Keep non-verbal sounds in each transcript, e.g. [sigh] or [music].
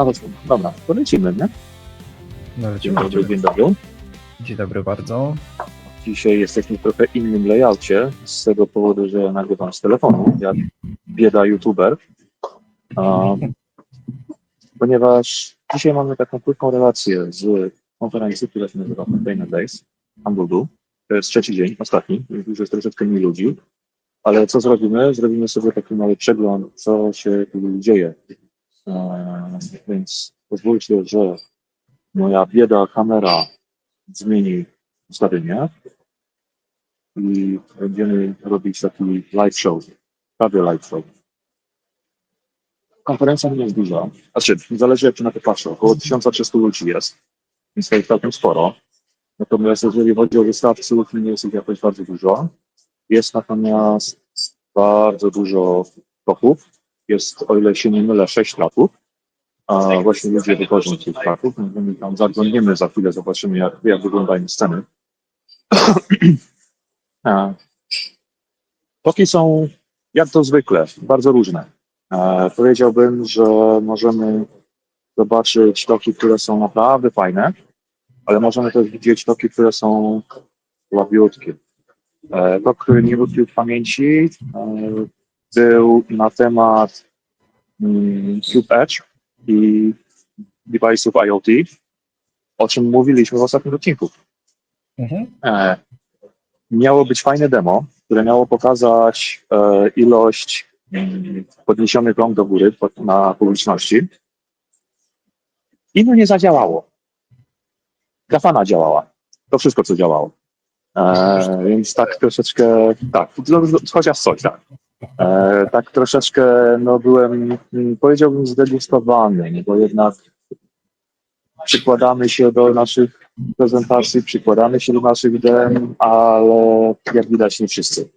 nawet, dobra, to lecimy, nie? No, Dzień lecimy, dobry, lecimy. dzień dobry. Dzień dobry bardzo. Dzisiaj jesteśmy w trochę innym layoutie, z tego powodu, że nagrywam z telefonu, jak bieda youtuber. Ponieważ dzisiaj mamy taką krótką relację z konferencji, która się nazywa Container Days w Hamburgu. To jest trzeci dzień, ostatni, już jest troszeczkę mniej ludzi. Ale co zrobimy? Zrobimy sobie taki mały przegląd, co się tu dzieje. Więc pozwólcie, że moja bieda kamera zmieni ustawienie i będziemy robić taki live show, prawie live show. Konferencja nie jest duża, znaczy zależy jak się na to patrzę, około 1300 ludzi jest, więc to jest całkiem sporo. Natomiast jeżeli chodzi o wystawców, nie jest ich jakoś bardzo dużo. Jest natomiast bardzo dużo toków. Jest, o ile się nie mylę, sześć traków. A właśnie ludzie wychodzą z tych traków. My tam zaglądniemy za chwilę, zobaczymy jak, jak wyglądają sceny. [clears throat] Toki są, jak to zwykle, bardzo różne. E, Powiedziałbym, że możemy zobaczyć toki, które są naprawdę fajne, ale możemy też widzieć toki, które są słabiutkie. E, Tok minutki w pamięci e, był na temat mm, Cube Edge i device'ów IoT, o czym mówiliśmy w ostatnim odcinku. Mhm. E, miało być fajne demo, które miało pokazać e, ilość mm, podniesionych rąk do góry pod, na publiczności. I no nie zadziałało. Grafana działała. To wszystko, co działało. E, więc tak troszeczkę, tak, chociaż coś, tak. E, tak troszeczkę, no byłem, mm, powiedziałbym, zdegustowany, nie, bo jednak przykładamy się do naszych prezentacji, przykładamy się do naszych DM, ale jak widać nie wszyscy.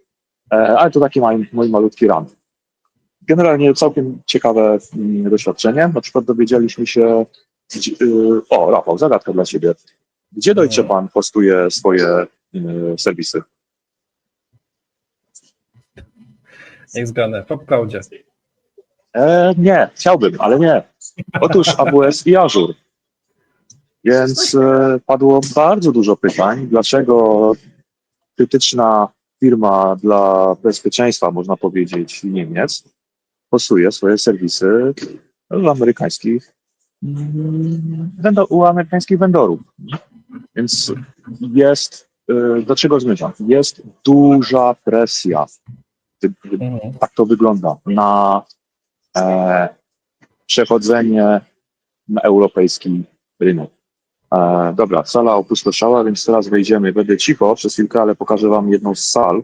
E, ale to taki mój, mój malutki rant. Generalnie całkiem ciekawe mm, doświadczenie. Na przykład dowiedzieliśmy się, gdzie, y, o Rafał, zagadka dla Ciebie. Gdzie Deutsche Bahn postuje swoje y, serwisy? Niech zgadnę. W Popcloudzie. E, nie, chciałbym, ale nie. Otóż AWS i Azure. Więc e, padło bardzo dużo pytań, dlaczego krytyczna firma dla bezpieczeństwa, można powiedzieć, Niemiec, postuje swoje serwisy u amerykańskich, u amerykańskich vendorów. Więc jest, e, do czego zmierzam? Jest duża presja. Mhm. tak to wygląda, na e, przechodzenie na europejski rynek. E, dobra, sala opustoszała, więc teraz wejdziemy. Będę cicho przez chwilkę, ale pokażę Wam jedną z sal.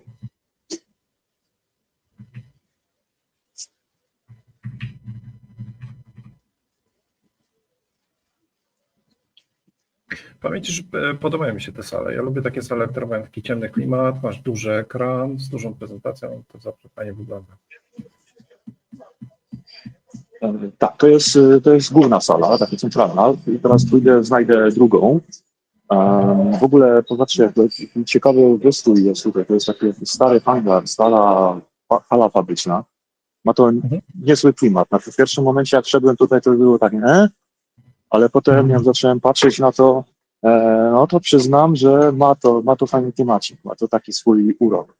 Powiem Ci, że e, podobają mi się te sale. Ja lubię takie sale, które mają taki ciemny klimat, masz duży ekran z dużą prezentacją, to zawsze fajnie wygląda. E, tak, to jest, e, to jest główna sala, taka centralna. I teraz pójdę, znajdę drugą. W ogóle popatrzcie, ciekawy wystrój jest tutaj. To jest taki stary hangar, stara hala fabryczna. Ma to Mhm. niezły klimat. Na w pierwszym momencie, jak wszedłem tutaj, to było tak, e? Ale potem jak zacząłem patrzeć na to, e, no to przyznam, że ma to, ma to fajny klimacik, ma to taki swój urok.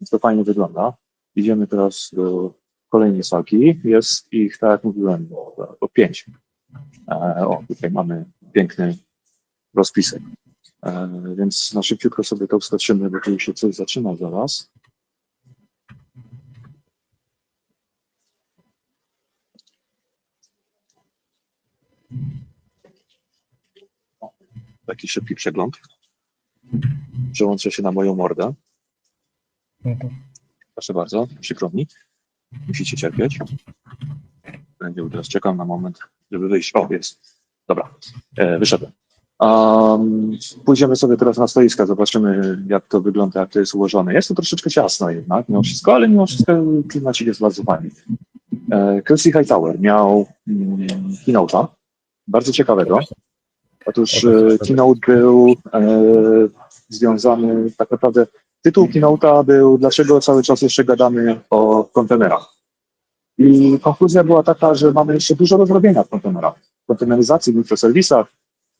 Więc to fajnie wygląda. Idziemy teraz do kolejnej salki. Jest ich, tak jak mówiłem, o, o pięć. E, o, tutaj mamy piękny rozpisek. E, więc na szybciutko sobie to wskoczymy, bo tu się coś zaczyna zaraz. Taki szybki przegląd. Przełączę się na moją mordę. Proszę bardzo, przykro mi. Musicie cierpieć. Będzie teraz czekam na moment, żeby wyjść. O, jest. Dobra, e, wyszedłem. Um, pójdziemy sobie teraz na stoiska, zobaczymy jak to wygląda, jak to jest ułożone. Jest to troszeczkę ciasno jednak, mimo wszystko, ale mimo wszystko klimacik jest bardzo fajny. E, Kelsey Hightower miał mm, keynote'a, bardzo ciekawego. Otóż e, keynote był e, związany tak naprawdę Tytuł keynote'a był Dlaczego cały czas jeszcze gadamy o kontenerach? I konkluzja była taka, że mamy jeszcze dużo do zrobienia w kontenerach, w konteneryzacji, w mikroserwisach,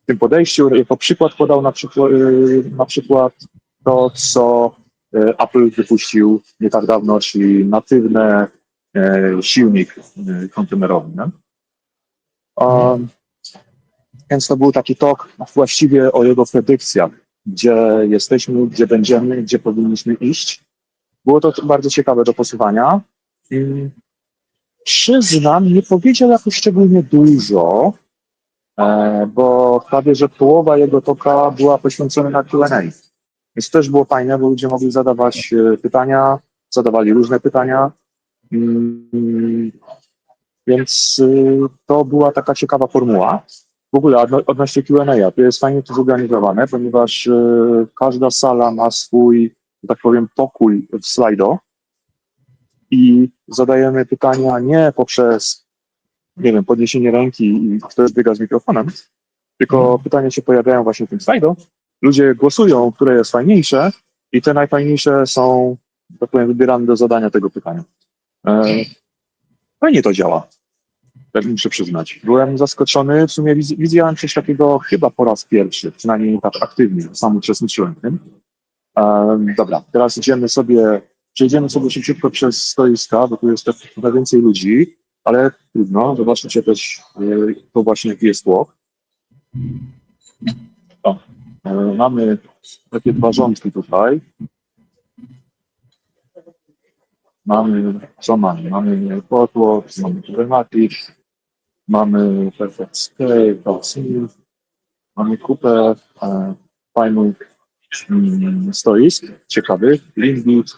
w tym podejściu. Jako przykład podał na przykład, yy, na przykład to, co Apple wypuścił nie tak dawno, czyli natywny silnik kontenerowy. Um, więc to był taki tok właściwie o jego predykcjach, gdzie jesteśmy, gdzie będziemy, gdzie powinniśmy iść. Było to bardzo ciekawe do posłuchania. Przyznam, nie powiedział jakoś szczególnie dużo, e, bo prawie, że połowa jego toka była poświęcona na Q&A. Więc też było fajne, bo ludzie mogli zadawać e, pytania, zadawali różne pytania. Mm, Więc y, to była taka ciekawa formuła. W ogóle odno- odnośnie Q&A, to jest fajnie to zorganizowane, ponieważ y, każda sala ma swój, że tak powiem, pokój w slajdo i zadajemy pytania nie poprzez, nie wiem, podniesienie ręki i ktoś biega z mikrofonem, tylko pytania się pojawiają właśnie w tym slajdo. Ludzie głosują, które jest fajniejsze i te najfajniejsze są, tak powiem, wybierane do zadania tego pytania. E, Fajnie to działa. Tak muszę przyznać. Byłem zaskoczony. W sumie widziałem coś takiego chyba po raz pierwszy, przynajmniej tak aktywnie, sam uczestniczyłem w tym. Um, dobra, teraz idziemy sobie, przejdziemy sobie szybciutko przez stoiska, bo tu jest trochę więcej ludzi, ale trudno, zobaczycie też, e, to właśnie jest tło. O, e, mamy takie dwa rządki tutaj. Mamy, co mamy? Mamy Potłok, mamy Problematic, mamy Perfect Calcine, mamy kupę e, fajnych mm, stoisk, ciekawych, Limbit,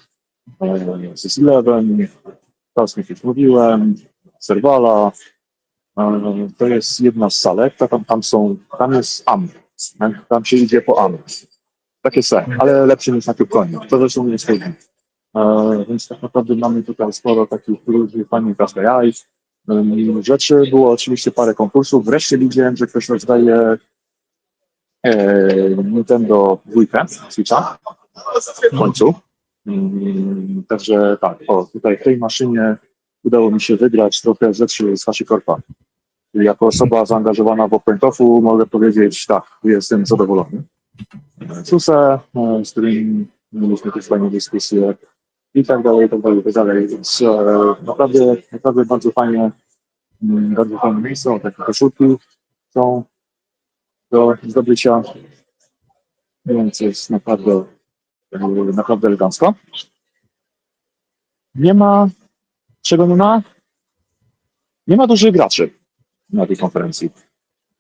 e, Sys11, Calcine już mówiłem, Servala, e, to jest jedna z salek, ta- tam, tam są, tam jest AM, tam- tam się idzie po AM. Takie se, ale lepsze niż na koniu. To zresztą nie schodzi. E, więc tak naprawdę mamy tutaj sporo takich różnych fajnych KPI. Em, Rzeczy było oczywiście parę konkursów. Wreszcie widziałem, że ktoś rozdaje e, Nintendo dwójkę Switcha w końcu. Mm, Także tak, o, tutaj w tej maszynie udało mi się wygrać trochę rzeczy z HashiCorpa. Jako osoba zaangażowana w OpenTOFu mogę powiedzieć, tak, jestem zadowolony. SUSE, z którym mieliśmy też fajne dyskusje i tak dalej, i tak dalej, i tak dalej. Więc e, naprawdę, naprawdę bardzo fajnie, mm, bardzo fajne miejsce, takie koszulki są do zdobycia, więc jest naprawdę, e, naprawdę elegancko. Nie ma, czego nie ma? Nie ma dużych graczy na tej konferencji.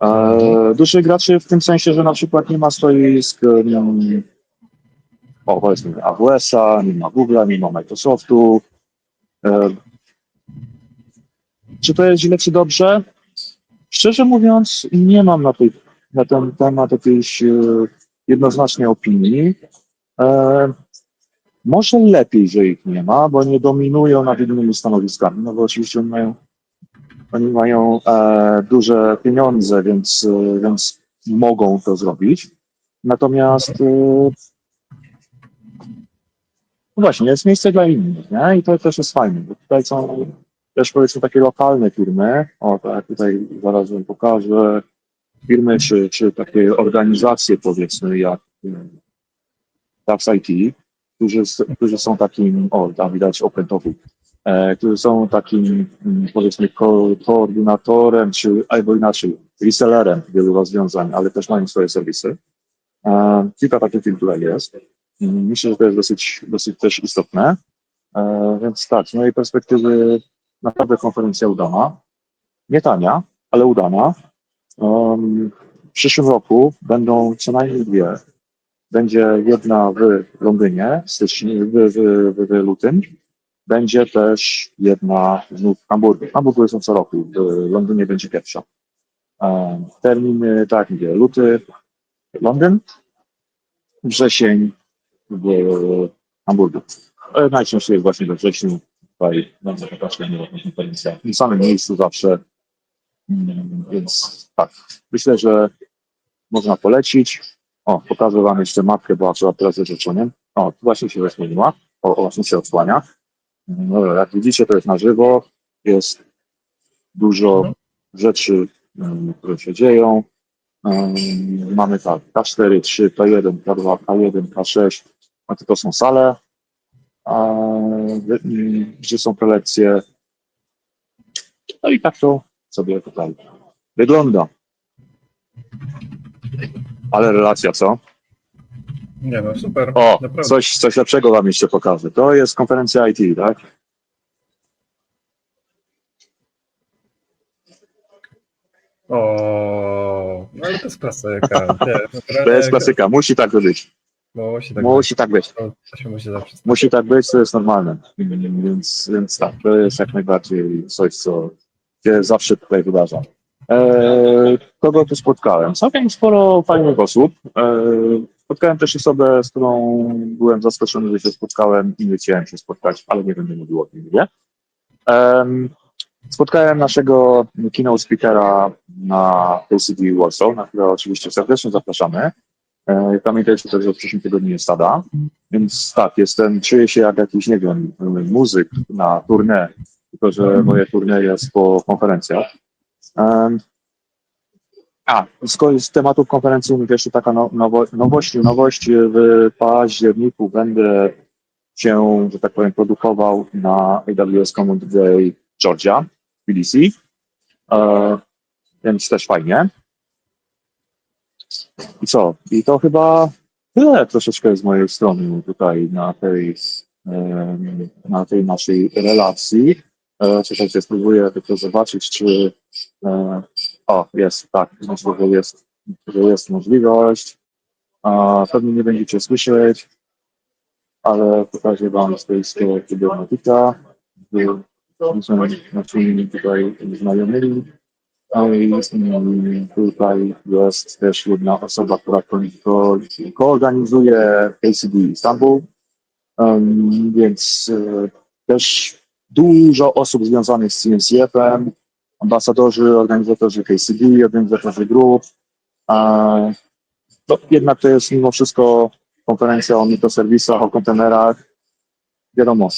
E, dużych graczy w tym sensie, że na przykład nie ma stoisk, mm, o, powiedzmy AWS-a, ma Google'a, ma Microsoftu. E, czy to jest źle, czy dobrze? Szczerze mówiąc, nie mam na, tej, na ten temat jakiejś e, jednoznacznej opinii. E, może lepiej, że ich nie ma, bo nie dominują nad innymi stanowiskami, no bo oczywiście oni mają, oni mają e, duże pieniądze, więc, e, więc mogą to zrobić. Natomiast e, no właśnie, jest miejsce dla innych, nie? I to też jest fajne, bo tutaj są też powiedzmy takie lokalne firmy, o tak, tutaj zaraz wam pokażę, firmy czy, czy takie organizacje powiedzmy jak mm, Tax IT, którzy, którzy są takim, o tam widać OpenTofu, e, którzy są takim mm, powiedzmy ko koordynatorem, czy albo inaczej, resellerem wielu rozwiązań, ale też mają swoje serwisy. E, kilka takich firm tutaj jest. Mm, Myślę, że to jest dosyć, dosyć też istotne. E, więc tak, z mojej perspektywy naprawdę konferencja udana. Nie tania, ale udana. W przyszłym roku będą co najmniej dwie. Będzie jedna w Londynie w, styczniu, w, w, w, w lutym. Będzie też jedna znów w Hamburgu. W Hamburgu jest co roku, w Londynie będzie pierwsza. Terminy, tak, luty Londyn, wrzesień w Hamburgu. E, Najczęściej jest właśnie we wrześniu, tutaj będzie taka miła konferencja. W tym samym miejscu zawsze. Mm, Więc tak, myślę, że można polecić. O, pokażę Wam jeszcze mapkę, bo akurat teraz jest rzeczeniem. O, tu właśnie się zasłoniła. O, o, właśnie się odsłania. No, jak widzicie, to jest na żywo. jest dużo Mhm. rzeczy, em, które się dzieją. Mamy tak, K4, 3, K1, K2, K1, K6, a to, są sale, gdzie są prelekcje. No i tak to sobie tutaj wygląda. Ale relacja, co? Nie no, super. O, naprawdę. coś, coś lepszego wam jeszcze pokażę. To jest konferencja IT, tak? O, no ale to jest klasyka. [laughs] Nie, To jest klasyka, musi tak być. Musi tak Musi tak być. być. To, musi zawsze. Musi tak być, to jest normalne. Więc, więc tak, to jest jak najbardziej coś, co się zawsze tutaj wydarza. E, kogo tu spotkałem? Całkiem sporo fajnych osób. E, spotkałem też osobę, z którą byłem zaskoczony, że się spotkałem i nie chciałem się spotkać, ale nie będę mówił o tym, nie? Em, spotkałem naszego keynote speakera na KCD Warsaw, na które oczywiście serdecznie zapraszamy. E, pamiętajcie też, że w przyszłym tygodniu jest stada. Więc tak, jestem, czuję się jak jakiś, nie wiem, muzyk na tournée, tylko że moje tournée jest po konferencjach. Em, a, z, z tematów konferencji mówię jeszcze taka no, nowo, nowość, nowość w październiku będę się, że tak powiem, produkował na AWS Common Day Georgia, BDC, e, więc też fajnie. I co? I to chyba tyle troszeczkę z mojej strony tutaj na tej, na tej naszej relacji. E, Czekajcie, spróbuję tylko zobaczyć, czy e, o, jest, tak, że jest, że jest możliwość. Pewnie nie będziecie słyszeć, ale pokażę Wam swojskiego kybernetyka. Są naszymi tutaj znajomymi. Mm, tutaj jest też jedna osoba, która ko- koorganizuje KCD Istanbul, więc e, też dużo osób związanych z CNCF-em, ambasadorzy, organizatorzy KCD, organizatorzy grup. E, to jednak to jest mimo wszystko konferencja o mikroserwisach, o kontenerach. Wiadomo,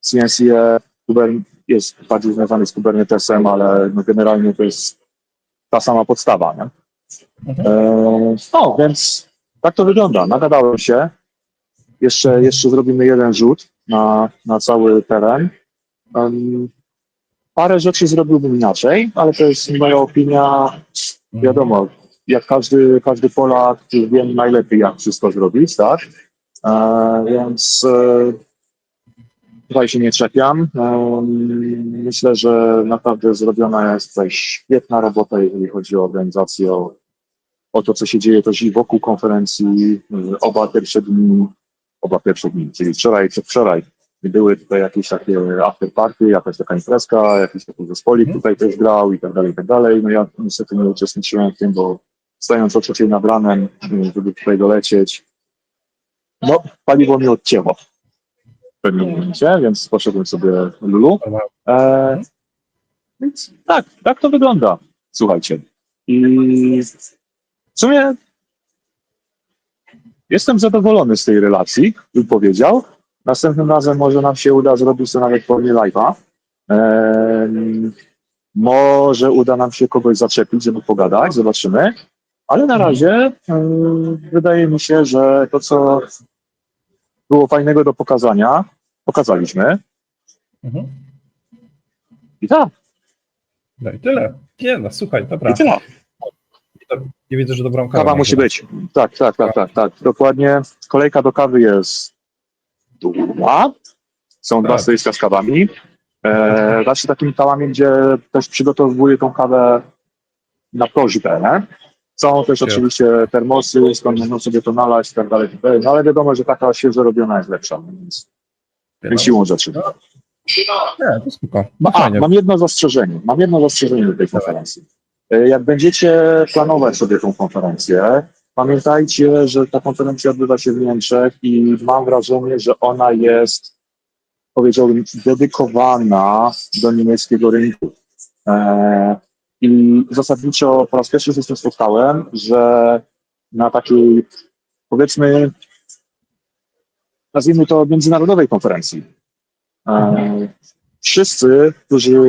CNCF, Kuber- jest bardziej związany z Kubernetesem, ale no generalnie to jest ta sama podstawa, nie? Mhm. E, no, więc tak to wygląda. Nagadałem się. Jeszcze, jeszcze zrobimy jeden rzut na, na cały teren. Em, parę rzeczy zrobiłbym inaczej, ale to jest moja opinia. Wiadomo, jak każdy, każdy Polak wie najlepiej, jak wszystko zrobić, tak? E, więc e, tutaj się nie czepiam. Myślę, że naprawdę zrobiona jest tutaj świetna robota, jeżeli chodzi o organizację, o, o to, co się dzieje też i wokół konferencji. Oba pierwsze dni, oba pierwsze dni, czyli wczoraj, przedwczoraj, były tutaj jakieś takie afterparty, jakaś taka imprezka, jakiś taki zespolik Mhm. tutaj też grał i tak dalej, i tak dalej. No ja niestety nie uczestniczyłem w tym, bo stając o trzeciej nad ranem, żeby tutaj dolecieć, no paliwo mi odcięło pewnym momencie, więc poszedłem sobie Lulu. E, więc tak, tak to wygląda. Słuchajcie. I w sumie jestem zadowolony z tej relacji, bym powiedział. Następnym razem może nam się uda zrobić to nawet w formie live'a. Em, może uda nam się kogoś zaczepić, żeby pogadać, zobaczymy. Ale na razie em, wydaje mi się, że to, co było fajnego do pokazania, pokazaliśmy. Mhm. I tak, No i tyle. Nie no, słuchaj, dobra. i tyle. Nie widzę, że dobrą kawę. Kawa musi być. Tak, tak, tak, tak, tak. Dokładnie. Kolejka do kawy jest długa. Są dwa Tak. stoiska z kawami. E, takimi kawami, gdzie też przygotowuję tą kawę na prośbę, nie? Są też oczywiście termosy, skąd można sobie to nalać i tak dalej, i tak dalej. No ale wiadomo, że taka świeżo robiona jest lepsza, więc, więc siłą rzeczy. Nie, to spoko. No A, fajnie. mam jedno zastrzeżenie. Mam jedno zastrzeżenie do tej konferencji. E, Jak będziecie planować sobie tą konferencję, pamiętajcie, że ta konferencja odbywa się w Niemczech i mam wrażenie, że ona jest, powiedziałbym, dedykowana do niemieckiego rynku. I zasadniczo po raz pierwszy się z tym spotkałem, że na takiej, powiedzmy, nazwijmy to międzynarodowej konferencji, e, wszyscy, którzy,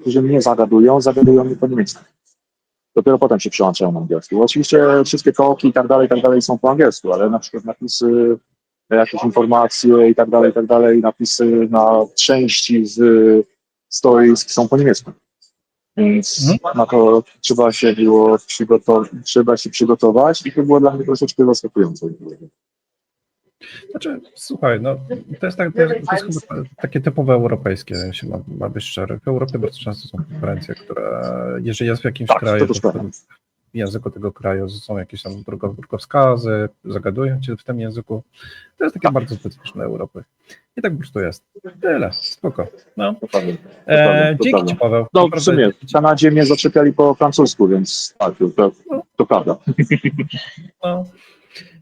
którzy mnie zagadują, zagadują mnie po niemiecku. Dopiero potem się przełączają na angielski. Oczywiście wszystkie kołki i tak dalej, i tak dalej są po angielsku, ale na przykład napisy, jakieś informacje i tak dalej, i tak dalej, napisy na części z stoisk są po niemiecku. Więc na to trzeba się było przygotować, trzeba się przygotować i to było dla mnie troszeczkę zaskakujące. Znaczy, słuchaj, no to jest, tak, to jest, to jest takie typowe europejskie, się ma, ma być szczery. W Europie bardzo często są konferencje, które jeżeli jest w jakimś Tak, to kraju, to w języku tego kraju są jakieś tam drugowskazy, zagadują cię w tym języku. To jest takie bardzo specyficzne Europy. I tak po prostu jest. Tyle, spoko. No. Dokładnie, E, dzięki. Ci, Paweł. No w sumie w. Kanadzie mnie zaczepiali po francusku, więc tak, to, to, prawda. [laughs] No.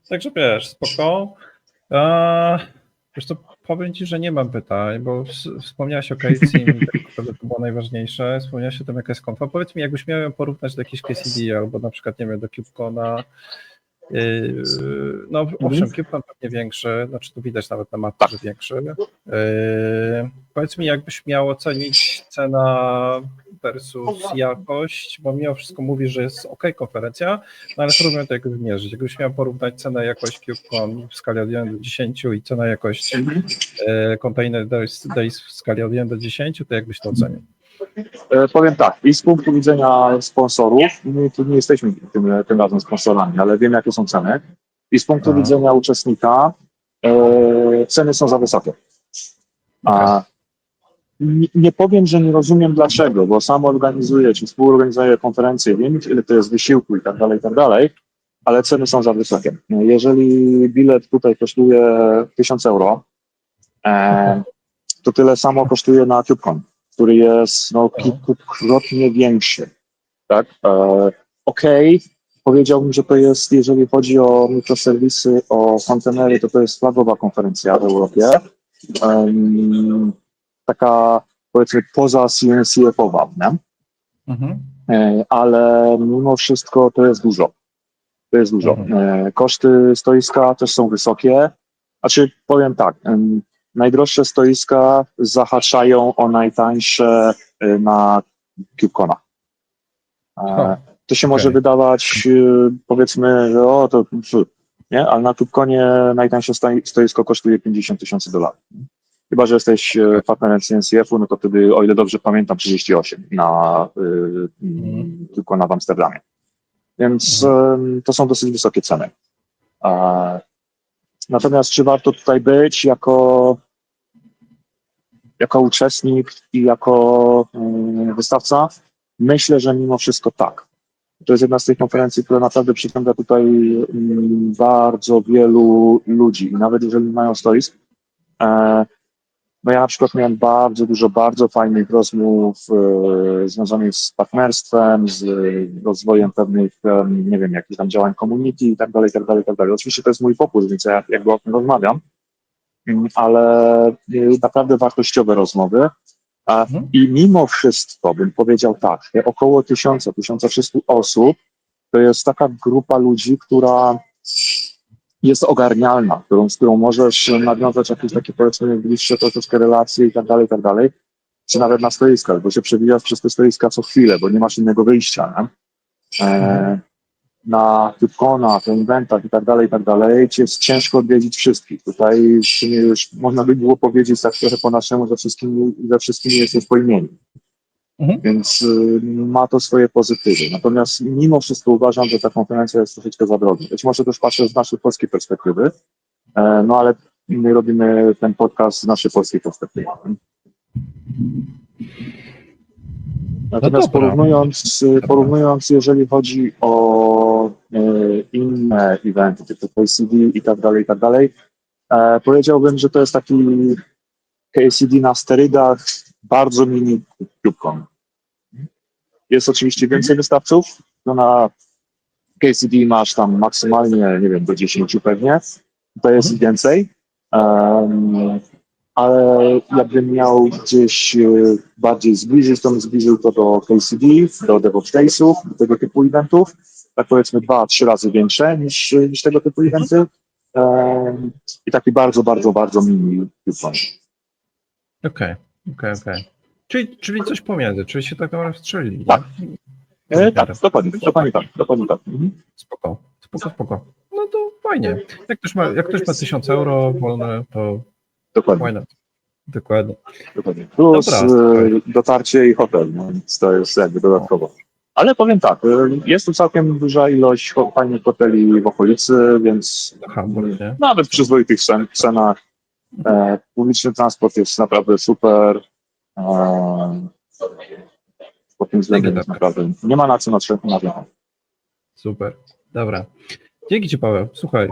Także wiesz, spoko. A, wiesz co, powiem Ci, że nie mam pytań, bo wspomniałeś o KC, i [laughs] tak, to było najważniejsze. Wspomniałeś o tym, jaka jest konfa. Powiedz mi, jakbyś miał ją porównać do jakiejś KCD albo na przykład, nie wiem, do KubeCona. Yy, No owszem, KubeCon pewnie większy, znaczy tu widać nawet na mapie, że większy. Yy, Powiedz mi, jakbyś miał ocenić cena versus jakość, bo mimo wszystko mówi, że jest ok konferencja, no ale spróbujmy to jakoś mierzyć. Jakbyś miał porównać cenę jakość KubeCon w skali od 1 do 10 i cena jakość e, Container Days, Days w skali od 1 do 10, to jakbyś to ocenił? E, powiem tak, i z punktu widzenia sponsorów, my tu nie jesteśmy tym, tym razem sponsorami, ale wiem jakie są ceny. I z punktu Aha. widzenia uczestnika e, ceny są za wysokie. A nie, nie powiem, że nie rozumiem dlaczego, bo sam organizuję, czy współorganizuję konferencje, wiem ile to jest wysiłku i tak dalej, i tak dalej, ale ceny są za wysokie. Jeżeli bilet tutaj kosztuje 1000 euro, e, to tyle samo kosztuje na CubeCon, który jest no, kilkukrotnie większy. Tak? E, Okej, powiedziałbym, że to jest, jeżeli chodzi o mikroserwisy, o kontenery, to to jest flagowa konferencja w Europie. Taka powiedzmy poza CNCF-owa, nie? Mhm. E, ale mimo wszystko to jest dużo. To jest dużo. E, Koszty stoiska też są wysokie. Znaczy, powiem tak, najdroższe stoiska zahaczają o najtańsze e, na CubeCona. E, To się może okej. wydawać, e, powiedzmy, że o, to nie, ale na CubeConie najtańsze stoi- stoisko kosztuje 50 tysięcy dolarów. Chyba, że jesteś e, partnerem CNCF-u, no to wtedy, o ile dobrze pamiętam, 38 na y, Mhm. tylko na w Amsterdamie. Więc em, to są dosyć wysokie ceny. Natomiast czy warto tutaj być jako, jako uczestnik i jako mm, wystawca? Myślę, że mimo wszystko tak. To jest jedna z tych konferencji, która naprawdę przyciąga tutaj mm, bardzo wielu ludzi. I nawet jeżeli mają stoisk, e, no ja na przykład miałem bardzo dużo bardzo fajnych rozmów e, związanych z partnerstwem, z rozwojem pewnych, em, nie wiem, jakichś tam działań community i tak dalej, tak dalej, i tak dalej. Oczywiście to jest mój fokus, więc ja jakby o tym rozmawiam, Mm, ale e, naprawdę wartościowe rozmowy. Mhm. I mimo wszystko bym powiedział tak, około 1000-1300 osób to jest taka grupa ludzi, która jest ogarnialna, którą, z którą możesz nawiązać jakieś takie powiedzmy bliższe troszeczkę relacje i tak dalej, i tak dalej, czy nawet na stoiskach, bo się przebijasz przez te stoiska co chwilę, bo nie masz innego wyjścia, nie? E, na Typkona, na inventach i tak dalej, i tak dalej, jest ciężko odwiedzić wszystkich. Tutaj już można by było powiedzieć tak trochę po naszemu, że wszystkimi, ze wszystkimi jesteś po imieniu. Mhm. Więc y, ma to swoje pozytywy. Natomiast mimo wszystko uważam, że ta konferencja jest troszeczkę za droga. Być może też patrzę z naszej polskiej perspektywy, e, no ale my robimy ten podcast z naszej polskiej perspektywy. Natomiast dobra. porównując, porównując, jeżeli chodzi o e, inne eventy, typu KCD i tak dalej, i tak dalej, e, powiedziałbym, że to jest taki KCD na sterydach, bardzo mini CubeCon. Jest oczywiście więcej wystawców, no na KCD masz tam maksymalnie, nie wiem, do 10 pewnie, to jest i więcej, Em, ale jakbym miał gdzieś e, bardziej zbliżyć, to bym zbliżył to do KCD, do DevOps Daysów, do tego typu eventów, tak powiedzmy dwa, trzy razy większe niż, niż tego typu eventy. Em, i taki bardzo, bardzo, bardzo mini CubeCon. Okej. Okej, okej. Czyli, czyli coś pomiędzy, czyli się tak naprawdę strzelili. nie? Tak. E, tak, dokładnie, dokładnie tak, dokładnie tak. Mhm. Spoko, spoko, spoko. No to fajnie. Jak ktoś ma, jak ktoś ma 1000 euro wolne, to Dokładnie, not? Dokładnie. dokładnie. Plus Dobra, e, dotarcie i hotel, no, więc to jest jakby dodatkowo. Ale powiem tak, e, jest tu całkiem duża ilość fajnych hoteli w okolicy, więc Aha, nie? nawet w przyzwoitych cen, cenach. E, publiczny transport jest naprawdę super. E, pod tym względem jest naprawdę nie ma na co narzekać. Super. Dobra. Dzięki Ci, Paweł. Słuchaj,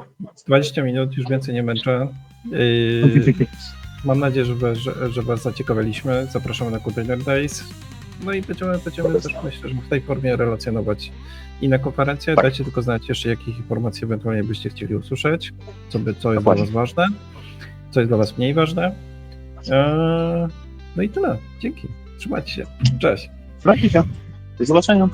20 minut, już więcej nie męczę. Yy, mam nadzieję, że, was- że, że Was zaciekawiliśmy. Zapraszamy na Container Days. No i będziemy, będziemy też, myślę, że w tej formie relacjonować inne konferencje. Tak. Dajcie tylko znać jeszcze, jakich informacji ewentualnie byście chcieli usłyszeć, co, by, co jest Dokładnie. dla Was ważne, co jest dla Was mniej ważne. Eee, no i tyle. Dzięki. Trzymajcie się. Cześć. Do zobaczenia.